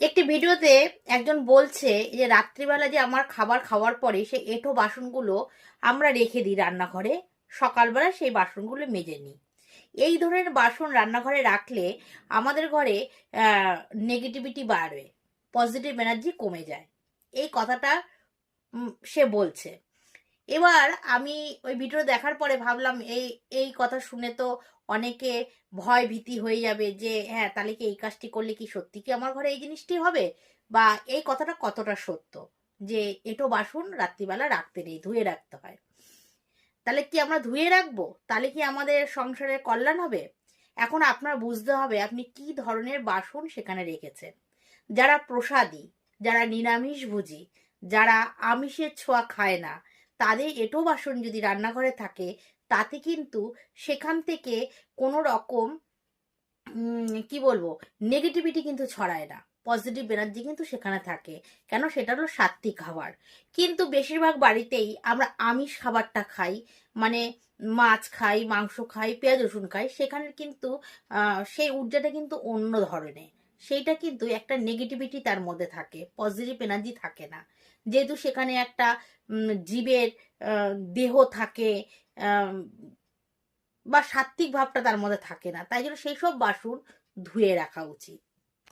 একটি ভিডিওতে একজন বলছে যে, রাত্রিবেলা যে আমার খাবার খাওয়ার পরে সেই এঁঠো বাসনগুলো আমরা রেখে দিই রান্নাঘরে, সকালবেলা সেই বাসনগুলো মেজে নিই। এই ধরনের বাসন রান্নাঘরে রাখলে আমাদের ঘরে নেগেটিভিটি বাড়বে পজিটিভ এনার্জি কমে যায়। এই কথাটা সে বলছে। এবার আমি ওই ভিডিও দেখার পরে ভাবলাম, এই এই কথা শুনে তো অনেকে ভয় ভীতি হয়ে যাবে যে হ্যাঁ তাহলে কি এই কাজটি করলে কি সত্যি কি আমার ঘরে এই জিনিসটি হবে? বা এই কথাটা কতটা সত্য? যে এটো বাসন রাত্রিবেলা রাখতে নেই, ধুয়ে রাখতে হয়। তাহলে কি আমরা ধুয়ে রাখব? তাহলে কি আমাদের সংসারের কল্যাণ হবে? এখন আপনার বুঝতে হবে আপনি কি ধরনের বাসন সেখানে রেখেছেন। যারা প্রসাদী, যারা নিরামিষ ভুজি যারা আমিষের ছোঁয়া খায় না তাদের এটো বাসন যদি রান্নাঘরে থাকে, তাতে কিন্তু সেখান থেকে কোনো রকম কি বলব নেগেটিভিটি কিন্তু ছড়ায় না। পজিটিভ এনার্জি কিন্তু সেখানে থাকে। কেন? সেটা হলো সাত্বিক খাবার। কিন্তু বেশিরভাগ বাড়িতেই আমরা আমিষ খাবারটা খাই মানে মাছ খাই, মাংস খাই, পেঁয়াজ, রসুন খাই সেখানে কিন্তু সেই ঊর্জাটা কিন্তু অন্য ধরনের। সেইটা কিন্তু একটা নেগেটিভিটি তার মধ্যে থাকে পজিটিভ এনার্জি থাকে না। যেহেতু সেখানে একটা জীবের দেহ থাকে বা সাত্বিক ভাবটা তার মধ্যে থাকে না। তাই জন্য সেই সব বাসন ধুয়ে রাখা উচিত।